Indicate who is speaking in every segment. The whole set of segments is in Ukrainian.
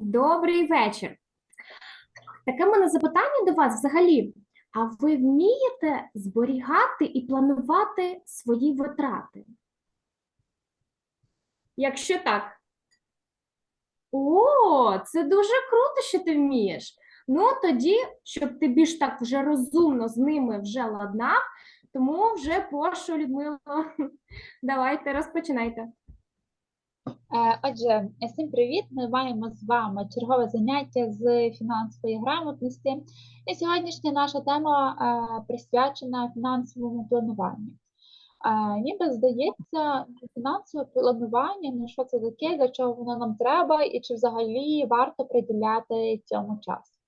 Speaker 1: Добрий вечір. Таке мене запитання до вас взагалі. А ви вмієте зберігати і планувати свої витрати? Якщо так. О, це дуже круто, що ти вмієш. Ну, тоді, щоб ти більш так вже розумно з ними вже ладнав, тому вже прошу, Людмило, давайте розпочинайте.
Speaker 2: Е, Отже, всім привіт! Ми маємо з вами чергове заняття з фінансової грамотності. І сьогоднішня наша тема е, присвячена фінансовому плануванню. Е, Ніби здається, фінансове планування, ну що це таке, для чого воно нам треба, і чи взагалі варто приділяти цьому час.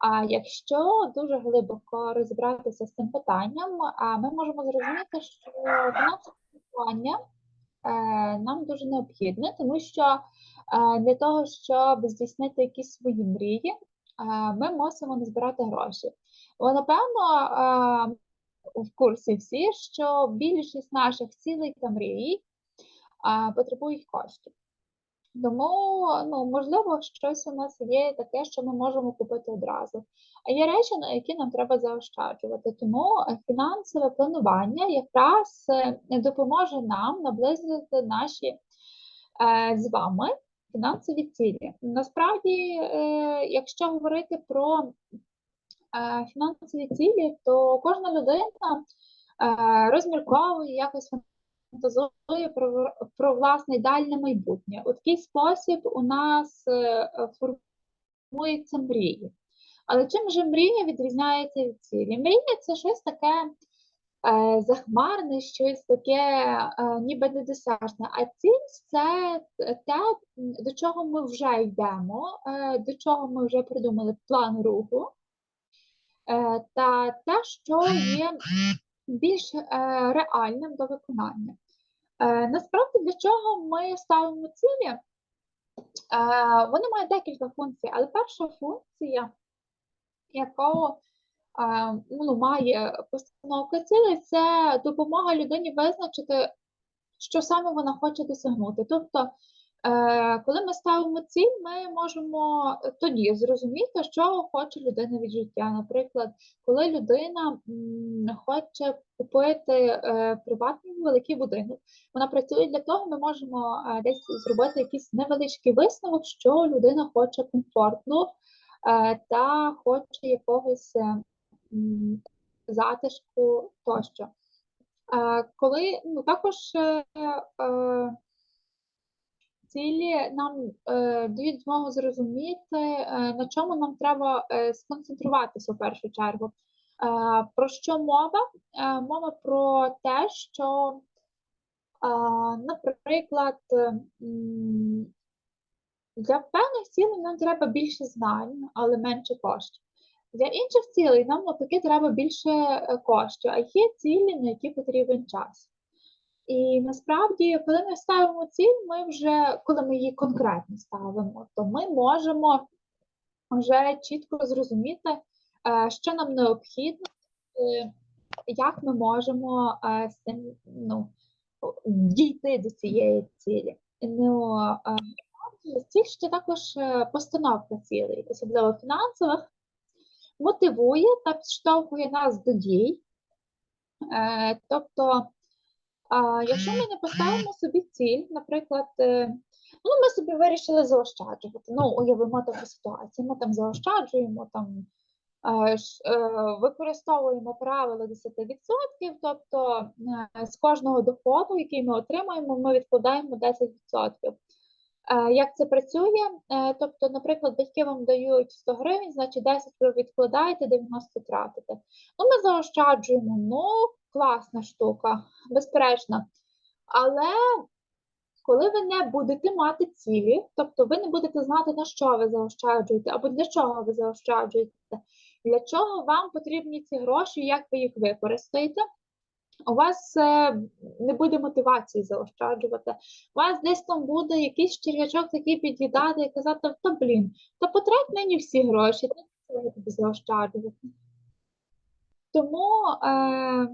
Speaker 2: А якщо дуже глибоко розібратися з цим питанням, ми можемо зрозуміти, що фінансове планування е, нам дуже необхідне, тому що е, для того, щоб здійснити якісь свої мрії, е, ми мусимо назбирати гроші. Бо, напевно, е, в курсі всі, що більшість наших цілей та мрій е, потребують коштів. Тому, ну, можливо, щось у нас є таке, що ми можемо купити одразу. А є речі, на які нам треба заощаджувати. Тому фінансове планування якраз е, допоможе нам наблизити наші е, з вами фінансові цілі. Насправді, е, якщо говорити про е, фінансові цілі, то кожна людина е, розмірковує якось фантазує про, про власне ідеальне майбутнє. У такий спосіб у нас е, формуються мрії. Але чим же мрія відрізняється від цілі? Мрія це щось таке е, захмарне, щось таке е, ніби недосяжне. А ціль це те, до чого ми вже йдемо, е, до чого ми вже придумали план руху, е, та те, що є більш е, реальним до виконання. Е, насправді, для чого ми ставимо цілі? Е, вони мають декілька функцій, але перша функція, яку е, ну, має постановка цілей, це допомога людині визначити, що саме вона хоче досягнути. Тобто, коли ми ставимо ціль, ми можемо тоді зрозуміти, що хоче людина від життя. Наприклад, коли людина хоче купити е, приватний великий будинок, вона працює для того, ми можемо е, десь зробити якийсь невеличкий висновок, що людина хоче комфортно е, та хоче якогось е, затишку тощо. Е, коли ну, також е, е, цілі нам е, дають змогу зрозуміти, е, на чому нам треба е, сконцентруватися в першу чергу. Про що мова? Мова про те, що, наприклад, для певних цілей нам треба більше знань, але менше коштів. Для інших цілей нам навпаки треба більше коштів, а є цілі, на які потрібен час. І насправді, коли ми ставимо ціль, ми вже, коли ми її конкретно ставимо, то ми можемо вже чітко зрозуміти, е, що нам необхідно, як ми можемо е, ну, дійти до цієї цілі. Ну, ціль ще також е, постановка цілей, особливо фінансових, мотивує та підштовхує нас до дій. Тобто, а, якщо ми не поставимо собі ціль, наприклад, е, ну, ми собі вирішили заощаджувати. Ну, уявимо таку ситуацію, ми там заощаджуємо, там, е, е, використовуємо правило 10%, тобто з кожного доходу, який ми отримаємо, ми відкладаємо 10%. Е, Як це працює? Тобто, наприклад, батьки вам дають 100 гривень, значить 10 ви відкладаєте, 90 тратите. Ну, ми заощаджуємо, ну, класна штука, безперечно. Але коли ви не будете мати цілі, тобто ви не будете знати, на що ви заощаджуєте, або для чого ви заощаджуєте, для чого вам потрібні ці гроші, як ви їх використаєте, у вас е, не буде мотивації заощаджувати. У вас десь там буде якийсь черв'ячок такий під'їдати і казати, та блін, та потрать мені всі гроші, та не тобі заощаджувати. Тому е,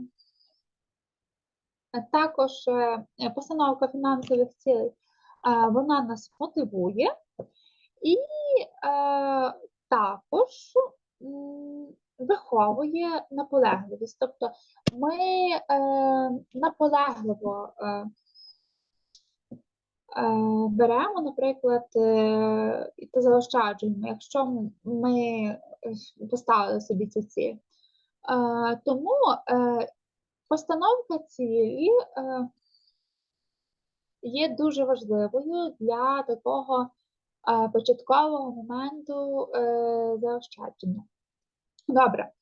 Speaker 2: також е, постановка фінансових цілей, е, вона нас мотивує. І е, також виховує наполегливість. Тобто ми е, наполегливо е, е, беремо, наприклад, е, та заощаджуємо, якщо ми е, поставили собі цю ціль. Е, тому е, постановка цілі е, є дуже важливою для такого е, початкового моменту е, заощадження. Добре.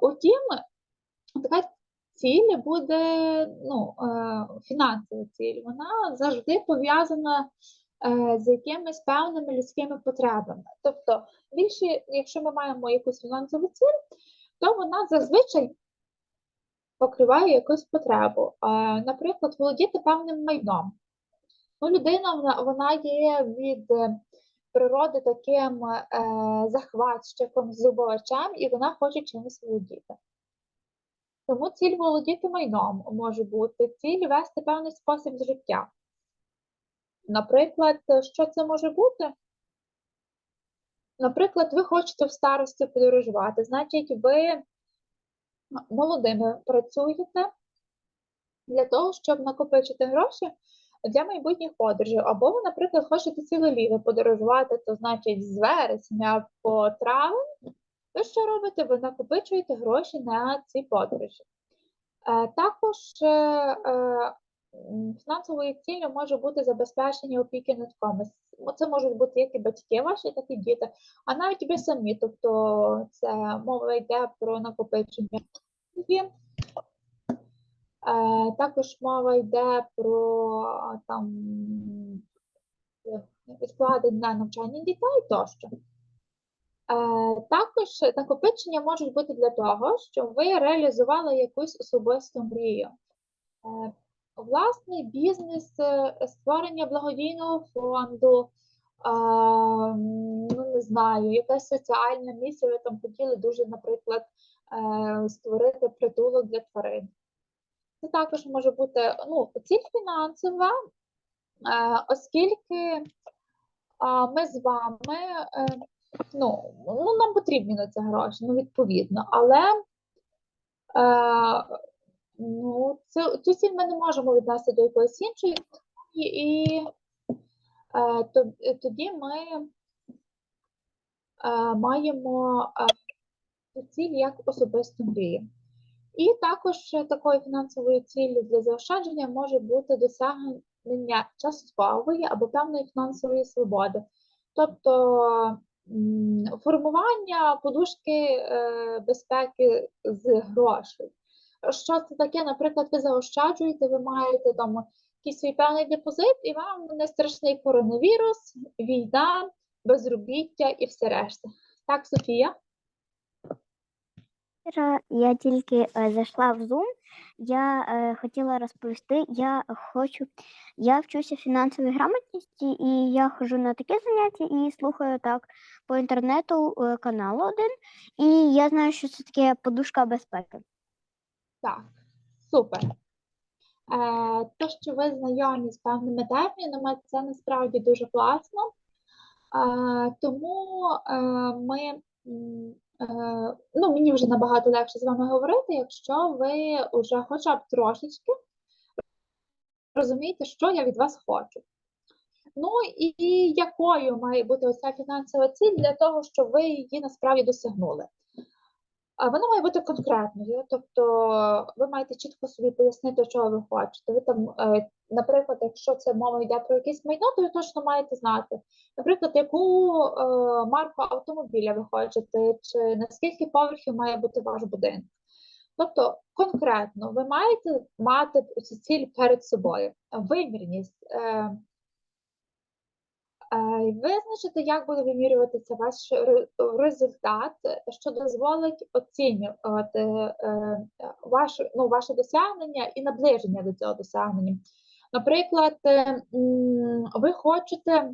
Speaker 2: Утім, така ціль буде, ну, фінансова ціль, вона завжди пов'язана з якимись певними людськими потребами. Тобто, більше, якщо ми маємо якусь фінансову ціль, то вона зазвичай покриває якусь потребу. Наприклад, володіти певним майном. Ну, людина вона, є від е, природи таким е, захватчиком, здобувачем, і вона хоче чимось володіти. Тому ціль володіти майном може бути, ціль вести певний спосіб життя. Наприклад, що це може бути? Наприклад, ви хочете в старості подорожувати, значить, ви молодими працюєте для того, щоб накопичити гроші для майбутніх подорожей. Або ви, наприклад, хочете ціле літо подорожувати, то значить з вересня по травень. Ви що робите? Ви накопичуєте гроші на ці подорожі. Е, Також е, е, фінансовою ціллю може бути забезпечення опіки над комусь. Це можуть бути як і батьки ваші, так і діти, а навіть ви самі. Тобто це мова йде про накопичення. Е, Також мова йде про там е, відкладення на навчання дітей тощо. Е, Також накопичення можуть бути для того, щоб ви реалізували якусь особисту мрію. Власний бізнес, е, створення благодійного фонду, ну не знаю, якась соціальна місія, ви там хотіли дуже, наприклад, е, створити притулок для тварин. Це також може бути ну, ціль фінансова, е, оскільки ми з вами, ну, ну, нам потрібні на це гроші, ну, відповідно, але ну, це, цю ціль ми не можемо віднести до якоїсь іншої, і, і е, то, тоді ми е, маємо е, ціль як особисту мрію. І також такою фінансовою ціллю для заощадження може бути досягнення часткової або певної фінансової свободи, тобто формування подушки е, безпеки з грошей. Що це таке? Наприклад, ви заощаджуєте, ви маєте там якийсь свій певний депозит, і вам не страшний коронавірус, війна, безробіття і все решта. Так, Софія?
Speaker 3: Я тільки е, зайшла в Zoom. Я е, хотіла розповісти, я хочу, я вчуся фінансовій грамотності, і я ходжу на такі заняття і слухаю так по інтернету е, канал один. І я знаю, що це таке подушка безпеки.
Speaker 2: Так, супер. Е, то, що ви знайомі з певними термінами, це насправді дуже класно. Е, тому е, ми, е, ну, мені вже набагато легше з вами говорити, якщо ви вже хоча б трошечки розумієте, що я від вас хочу. Ну і якою має бути оця фінансова ціль для того, щоб ви її насправді досягнули. А Вона має бути конкретною, тобто ви маєте чітко собі пояснити, чого ви хочете. Ви там, е, наприклад, якщо це мова йде про якесь майно, то ви точно маєте знати, наприклад, яку е, марку автомобіля ви хочете, чи наскільки поверхів має бути ваш будинок. Тобто конкретно ви маєте мати цю ціль перед собою, вимірність. Е, Визначити, як буде вимірюватися ваш результат, що дозволить оцінювати е, ваше, ну, ваше досягнення і наближення до цього досягнення. Наприклад, е, ви хочете,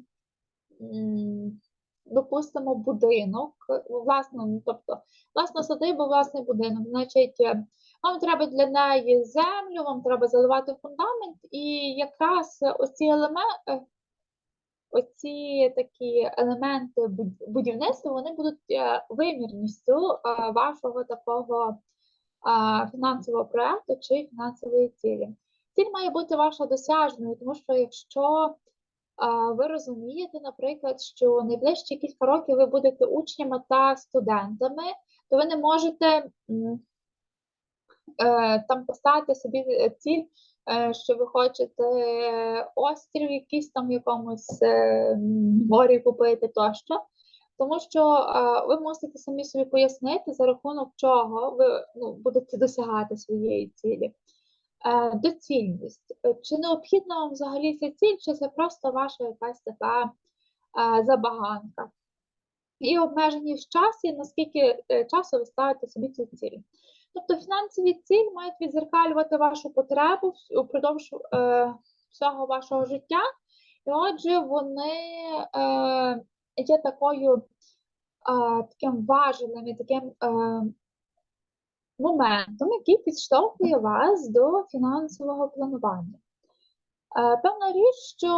Speaker 2: допустимо, будинок, власну, ну, тобто власна садиба, власний будинок. Значить, вам треба для неї землю, вам треба заливати фундамент, і якраз оці елементи. Оці такі елементи будівництва вони будуть е, вимірністю е, вашого такого е, фінансового проекту чи фінансової цілі. Ціль має бути ваша досяжною, тому що якщо ви розумієте, наприклад, що найближчі кілька років ви будете учнями та студентами, то ви не можете там поставити собі ціль, що ви хочете е, острів якийсь там якомусь е, морі купити тощо. Тому що е, ви мусите самі собі пояснити, за рахунок чого ви ну, будете досягати своєї цілі. Е, доцільність. Е, Чи необхідна вам взагалі ця ціль, чи це просто ваша якась така е, забаганка? І обмеженість в часі, наскільки е, часу ви ставите собі цю ціль. Тобто фінансові цілі мають відзеркалювати вашу потребу упродовж е, всього вашого життя, і отже, вони е, є такою е, таким важелем і таким е, моментом, який підштовхує вас до фінансового планування. Е, Певна річ, що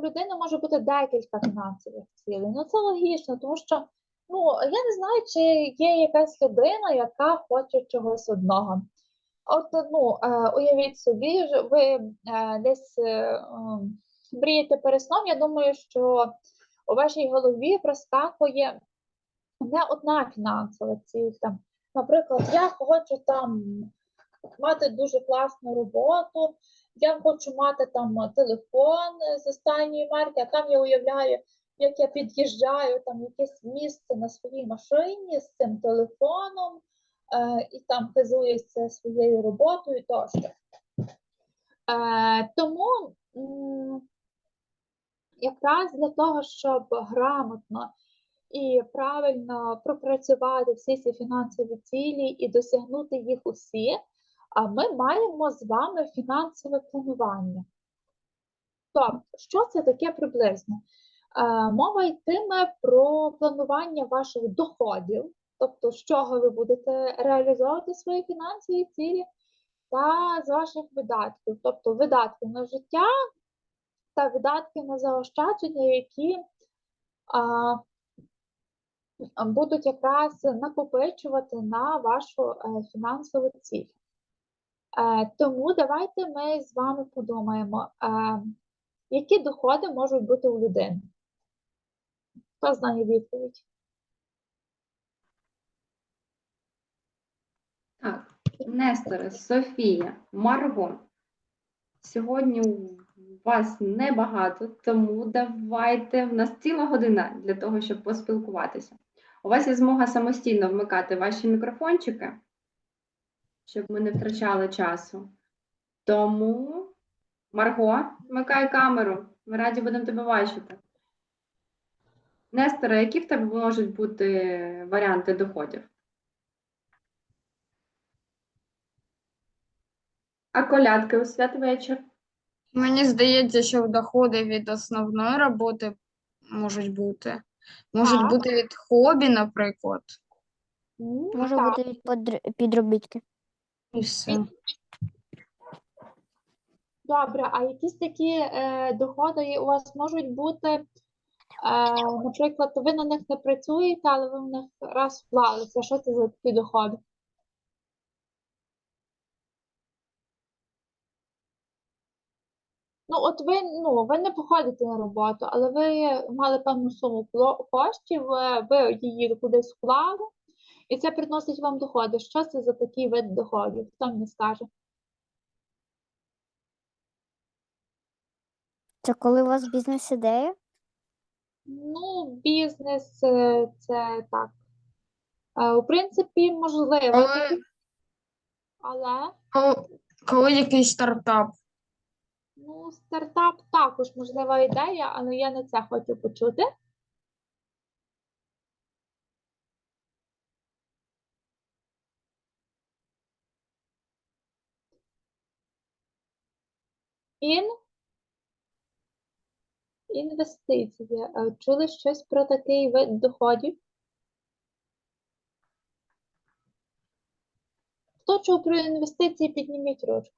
Speaker 2: в людини може бути декілька фінансових цілей. Ну це логічно, тому що ну, я не знаю, чи є якась людина, яка хоче чогось одного. От, ну, е, уявіть собі, ви е, десь е, мрієте перед сном, я думаю, що у вашій голові проскакує не одна фінансова ціль. Там, наприклад, я хочу там мати дуже класну роботу, я хочу мати там телефон з останньої марки, а там я уявляю, як я під'їжджаю там якесь місце на своїй машині з цим телефоном е, і там хизуюся своєю роботою тощо. Е, тому м, якраз для того, щоб грамотно і правильно пропрацювати всі ці фінансові цілі і досягнути їх усі, а ми маємо з вами фінансове планування. Тобто, що це таке приблизно? Е, Мова йтиме про планування ваших доходів, тобто з чого ви будете реалізовувати свої фінансові цілі, та з ваших видатків, тобто видатки на життя та видатки на заощадження, які а, будуть якраз накопичувати на вашу е, фінансову ціль. Е, Тому давайте ми з вами подумаємо, які доходи можуть бути у людини. Хто знає відповідь?
Speaker 4: Так, Несторе, Софія, Марго. Сьогодні вас небагато, тому давайте. В нас ціла година для того, щоб поспілкуватися. У вас є змога самостійно вмикати ваші мікрофончики, щоб ми не втрачали часу. Тому, Марго, вмикай камеру. Ми раді будемо тебе бачити. Несторе, які в тебе можуть бути варіанти доходів? А колядки у святвечір?
Speaker 5: Мені здається, що доходи від основної роботи можуть бути. Можуть
Speaker 2: Так.
Speaker 5: бути від хобі, наприклад.
Speaker 2: Ну,
Speaker 3: Може
Speaker 2: так.
Speaker 3: бути від подр- підробітки.
Speaker 5: І все.
Speaker 2: Добре, а якісь такі е, доходи у вас можуть бути, наприклад, ви на них не працюєте, але ви в них раз вклалися. Що це за такі доходи? Ну, от ви, ну, ви не походите на роботу, але ви мали певну суму коштів, е, ви її кудись вклали, і це приносить вам доходи. Що це за такий вид доходів? Хто мені скаже?
Speaker 3: Це коли у вас бізнес-ідея?
Speaker 2: Ну, бізнес е, це так. Е, У принципі, можливо, такі, але
Speaker 5: коли, якийсь стартап.
Speaker 2: ну, стартап також можлива ідея, але я не це хочу почути. Ін... Інвестиції. Е, чули щось про такий вид доходів? Хто чув про інвестиції, підніміть ручку.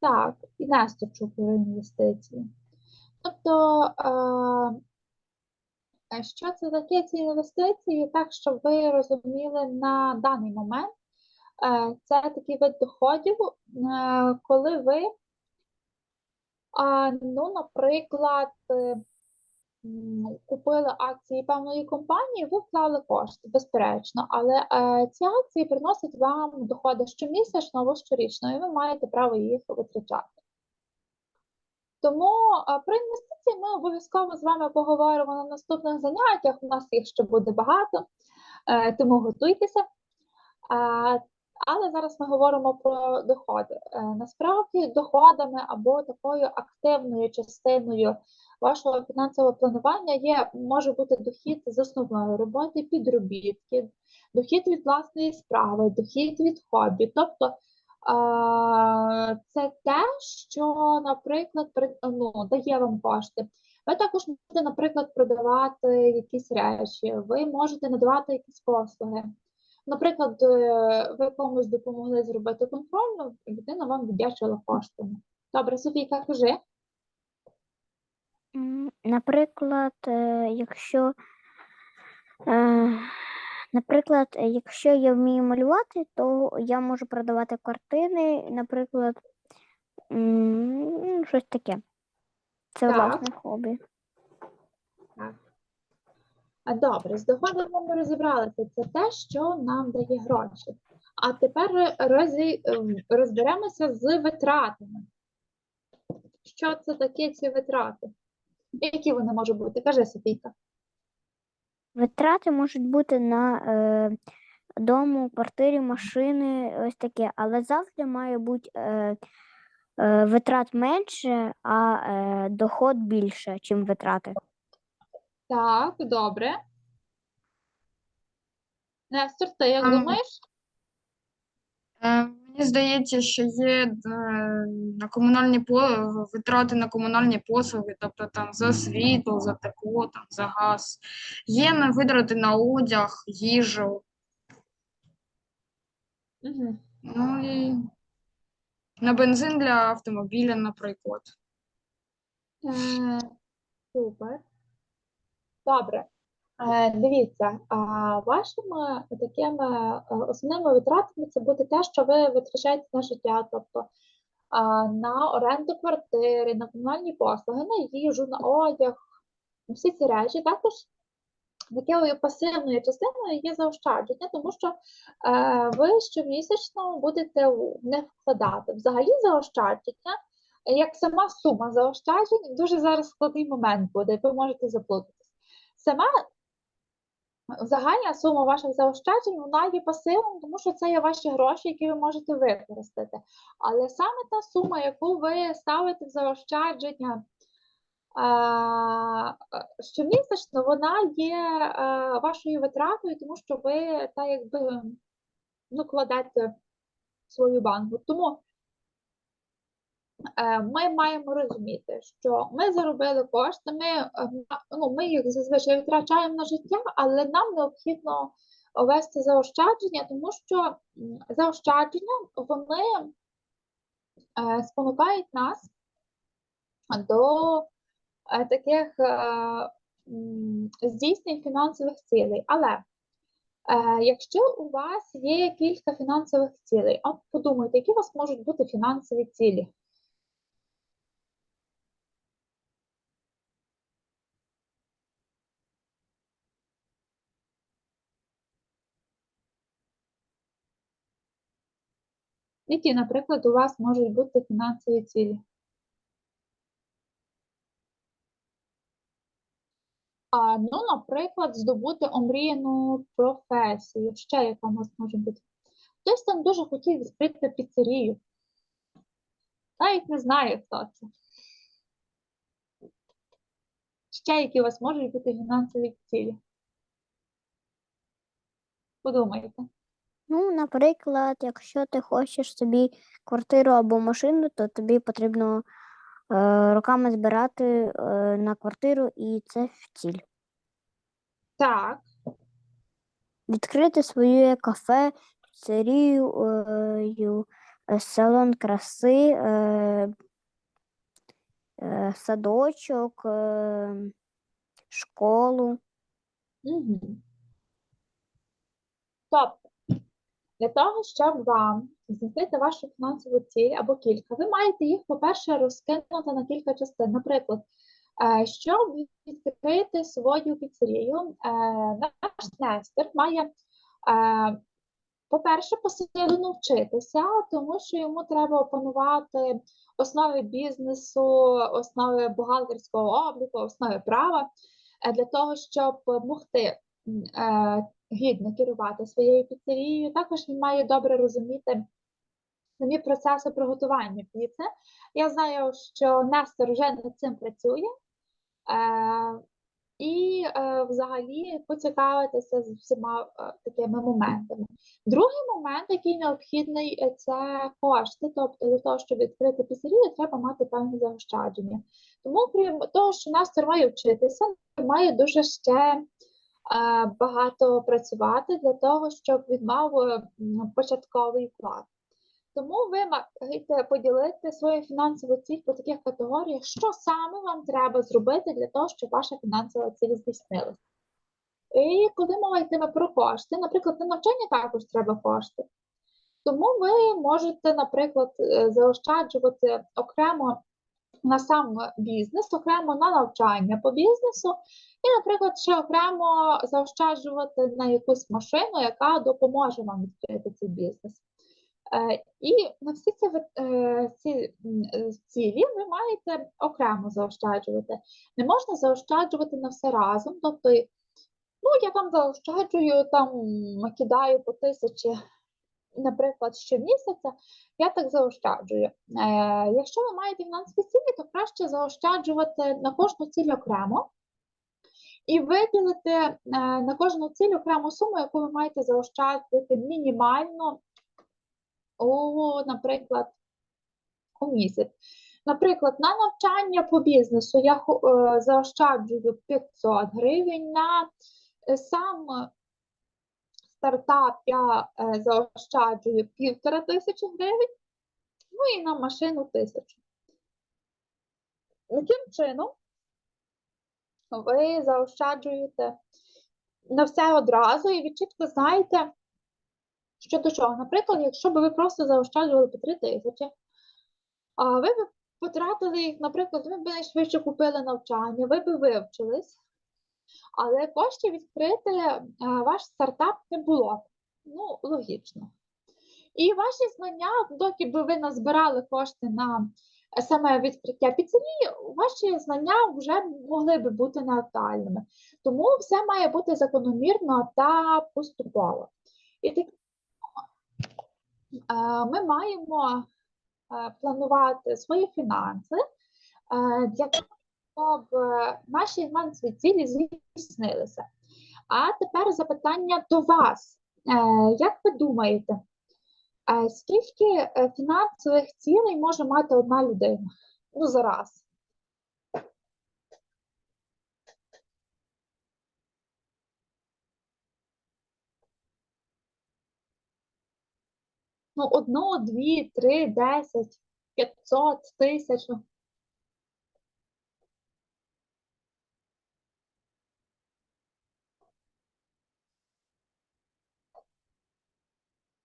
Speaker 2: Так, і Настя чув про інвестиції. Тобто е, що це таке ці інвестиції, так, щоб ви розуміли на даний момент, е, це такий вид доходів, е, коли ви, ну, наприклад, е, купили акції певної компанії, ви вклали кошти, безперечно, але ці акції приносять вам доходи щомісячно або щорічно, і ви маєте право їх витрачати. Тому про інвестиції ми обов'язково з вами поговоримо на наступних заняттях. У нас їх ще буде багато, е, тому готуйтеся. Але зараз ми говоримо про доходи. Е, Насправді, доходами або такою активною частиною вашого фінансового планування є, може бути дохід з основної роботи, підробітки, дохід від власної справи, дохід від хобі. Тобто це те, що, наприклад, при- ну, дає вам кошти. Ви також можете, наприклад, продавати якісь речі, ви можете надавати якісь послуги. Наприклад, е, ви комусь допомогли зробити контрольну, людина вам віддячила коштами. Добре, Софійка, кажи.
Speaker 3: Наприклад, е, якщо, е, наприклад, е, якщо я вмію малювати, то я можу продавати картини, наприклад, щось таке. Це
Speaker 2: Так.
Speaker 3: власне хобі.
Speaker 2: А добре, з доходами ми розібралися. Це те, що нам дає гроші. А тепер розі- ем, розберемося з витратами. Що це таке ці витрати? Які вони можуть бути? Кажи, Софійка.
Speaker 3: Витрати можуть бути на е, дому, квартирі, машини, ось таке, але завжди має бути е, е, витрат менше, а е, доход більше, чим витрати.
Speaker 2: Так, добре. Нестор, ти як
Speaker 5: Ам,
Speaker 2: думаєш?
Speaker 5: Е, Мені здається, що є е, на комунальні витрати на комунальні послуги, тобто там за світло, за тепло, там, за газ. Є на витрати на одяг, їжу.
Speaker 2: Угу.
Speaker 5: Ну і на бензин для автомобіля, наприклад.
Speaker 2: Е, Супер. Добре. Е, Дивіться, вашими такими е, основними витратами це буде те, що ви витрачаєте на життя, тобто на оренду квартири, на комунальні послуги, на їжу, на одяг, всі ці речі. Також такою пасивною частиною є заощадження, тому що е, ви щомісячно будете них вкладати. Взагалі заощадження як сама сума заощаджень, дуже зараз складний момент буде, ви можете заплутатись. Сама загальна сума ваших заощаджень, вона є пасивом, тому що це є ваші гроші, які ви можете використати. Але саме та сума, яку ви ставите в заощадження щомісячно, вона є вашою витратою, тому що ви та якби ну, кладете свою банку. Тому е, ми маємо розуміти, що ми заробили кошти, ми, е, ну, ми їх зазвичай витрачаємо на життя, але нам необхідно вести заощадження, тому що заощадження вони е, спонукають нас до е, таких е, здійснень фінансових цілей. Але е, якщо у вас є кілька фінансових цілей, от подумайте, які у вас можуть бути фінансові цілі? Які, наприклад, у вас можуть бути фінансові цілі? А, ну, наприклад, здобути омріяну професію. Ще яка у вас може бути? Хтось там дуже хотів відкрити піцерію. Навіть не знаю, хто це. Ще які у вас можуть бути фінансові цілі? Подумайте.
Speaker 3: Ну, наприклад, якщо ти хочеш собі квартиру або машину, то тобі потрібно е, роками збирати е, на квартиру, і це в ціль.
Speaker 2: Так,
Speaker 3: Відкрити своє кафе, піцерію, е, ю, е, салон краси, е, е, садочок, е, школу.
Speaker 2: Угу. Тобто, для того, щоб вам здійснити вашу фінансову ціль або кілька, ви маєте їх, по-перше, розкинути на кілька частин. Наприклад, е, щоб відкрити свою піцерію, е, наш Нестор має, е, по-перше, посилено вчитися, тому що йому треба опанувати основи бізнесу, основи бухгалтерського обліку, основи права для того, щоб могти гідно керувати своєю піцерією. Також він має добре розуміти самі процеси приготування піци. Я знаю, що Нестор вже над цим працює. Е, і е, взагалі поцікавитися з всіма е, такими моментами. Другий момент, який необхідний, е, це кошти. Тобто для того, щоб відкрити піцерію, треба мати певні заощадження. Тому, крім того, що Нестор має вчитися, має дуже ще багато працювати для того, щоб він мав е, початковий вклад. Тому ви маєте поділити свою фінансову ціль по таких категоріях, що саме вам треба зробити для того, щоб ваша фінансова ціль здійснилася. І коли мова йтиме про кошти, наприклад, на навчання також треба кошти. Тому ви можете, наприклад, е, заощаджувати окремо на сам бізнес, окремо на навчання по бізнесу, і, наприклад, ще окремо заощаджувати на якусь машину, яка допоможе вам відкрити цей бізнес. Е, І на всі ці, е, ці е, цілі ви маєте окремо заощаджувати. Не можна заощаджувати на все разом. Тобто, ну, я там заощаджую, там кидаю по тисячі, наприклад, щомісяця, я так заощаджую. Якщо ви маєте фінансові цілі, то краще заощаджувати на кожну ціль окремо. І виділити е, на кожну ціль окрему суму, яку ви маєте заощаджувати мінімально у, наприклад, у місяць. Наприклад, на навчання по бізнесу я е, заощаджую 500 гривень, на е, сам стартап я заощаджую півтора тисячі гривень, ну і на машину тисячу. Таким чином, ви заощаджуєте на все одразу, і ви чітко знаєте, що до чого. Наприклад, якщо б ви просто заощаджували по 3 тисячі, а ви б потратили їх, наприклад, ви б найшвидше купили навчання, ви б вивчились, але коштів відкрити е, ваш стартап не було. Ну, логічно. І ваші знання, доки б ви назбирали кошти на саме відкриття піцерії, ваші знання вже могли би бути неактуальними. Тому все має бути закономірно та поступово. І так, е, ми маємо е, планувати свої фінанси е, для того, щоб е, наші фінансові цілі здійснилися. А тепер запитання до вас. Е, Як ви думаєте, е, скільки е, фінансових цілей може мати одна людина? Ну, зараз. Ну, одну, дві, три, десять, п'ятсот, тисячу.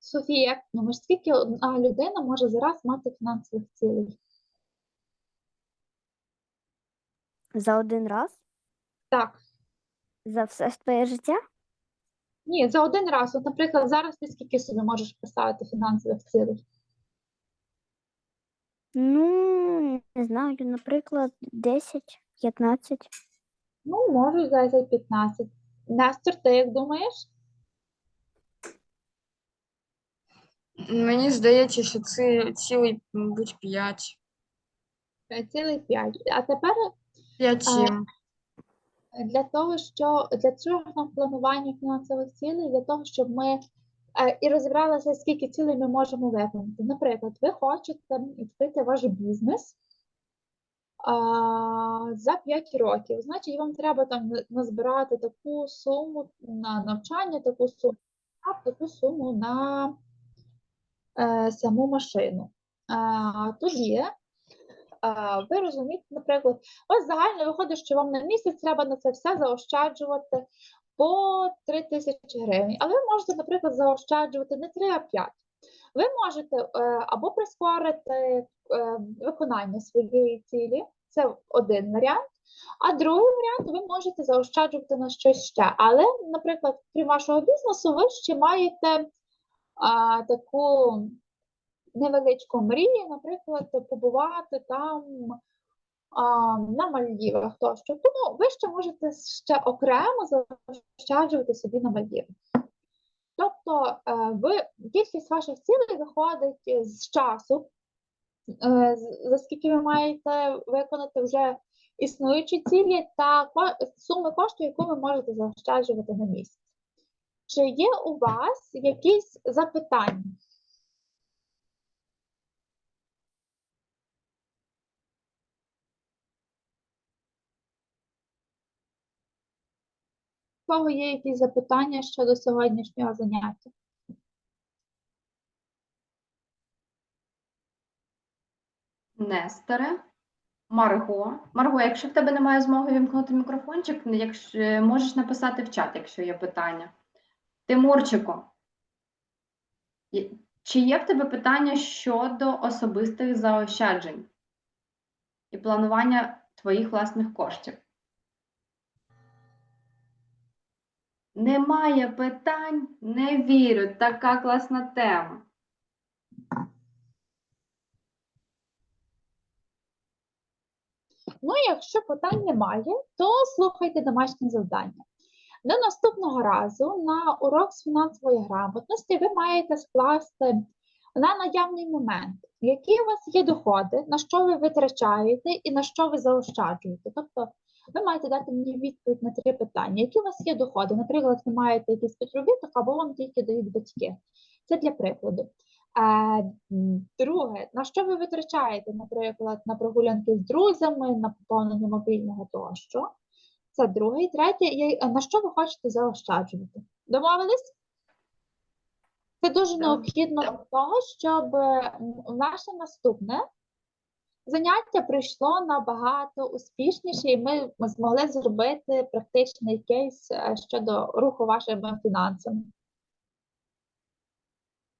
Speaker 2: Софія, як думаєш, скільки одна людина може зараз мати фінансових цілей?
Speaker 3: За один раз?
Speaker 2: Так,
Speaker 3: За все своє життя?
Speaker 2: ні, за один раз. От, наприклад, зараз ти скільки собі можеш поставити фінансових цілей?
Speaker 3: Ну, не знаю, наприклад, 10, 15.
Speaker 2: Ну, можеш 10-15. Нестор, ти як думаєш?
Speaker 5: Мені здається, що це цілий, мабуть, 5.
Speaker 2: 5,5. А тепер
Speaker 5: 5-7.
Speaker 2: для того, що для цього нам планування фінансових цілей, для того, щоб ми е, і розібралися, скільки цілей ми можемо виконати. Наприклад, ви хочете відкрити ваш бізнес а, за 5 років. Значить, вам треба там назбирати таку суму на навчання, таку суму, таку суму на саму машину. Е, тоді е, ви розумієте, наприклад, у вас загально виходить, що вам на місяць треба на це все заощаджувати по 3 тисячі гривень. Але ви можете, наприклад, заощаджувати не 3, а 5. Ви можете е, або прискорити е, виконання своєї цілі, це один варіант. А другий варіант ви можете заощаджувати на щось ще. Але, наприклад, крім вашого бізнесу, ви ще маєте таку невеличку мрію, наприклад, побувати там а, на Мальдівах тощо. Тому ви ще можете ще окремо заощаджувати собі на Мальдівах. Тобто е, ви, кількість ваших цілей виходить з часу, е, за скільки ви маєте виконати вже існуючі цілі та суми коштів, яку ви можете заощаджувати на місяць. Чи є у вас якісь запитання? У кого є якісь запитання щодо сьогоднішнього заняття?
Speaker 4: Несторе, Марго. Марго, якщо в тебе немає змоги вімкнути мікрофончик, якщо можеш написати в чат, якщо є питання. Тимурчику, чи є в тебе питання щодо особистих заощаджень і планування твоїх власних коштів? Немає питань, не вірю. Така класна тема.
Speaker 2: Ну, якщо питань немає, то слухайте домашнє завдання. До наступного разу на урок з фінансової грамотності ви маєте скласти на наявний момент, які у вас є доходи, на що ви витрачаєте і на що ви заощаджуєте. Тобто ви маєте дати мені відповідь на три питання. Які у вас є доходи? Наприклад, ви маєте якийсь підробіток або вам тільки дають батьки. Це для прикладу. Е, Друге, на що ви витрачаєте, наприклад, на прогулянки з друзями, на поповнення мобільного тощо. Це друге. І третє, е, на що ви хочете заощаджувати? Домовились? Це дуже необхідно для того, щоб е, наше наступне заняття пройшло набагато успішніше, і ми змогли зробити практичний кейс е, щодо руху вашими фінансами.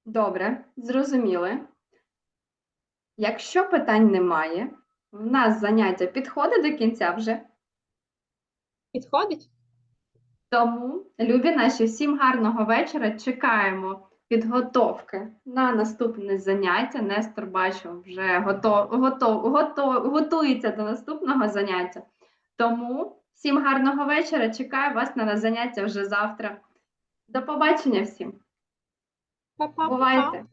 Speaker 4: Добре, зрозуміли. Якщо питань немає, в нас заняття підходить до кінця вже.
Speaker 2: Підходить?
Speaker 4: Тому, любі наші, всім гарного вечора. Чекаємо підготовки на наступне заняття. Нестор бачу, вже готов, готов, готов, готується до наступного заняття. Тому всім гарного вечора. Чекаю вас на заняття вже завтра. До побачення всім.
Speaker 2: Па-па-па-па.
Speaker 4: Бувайте!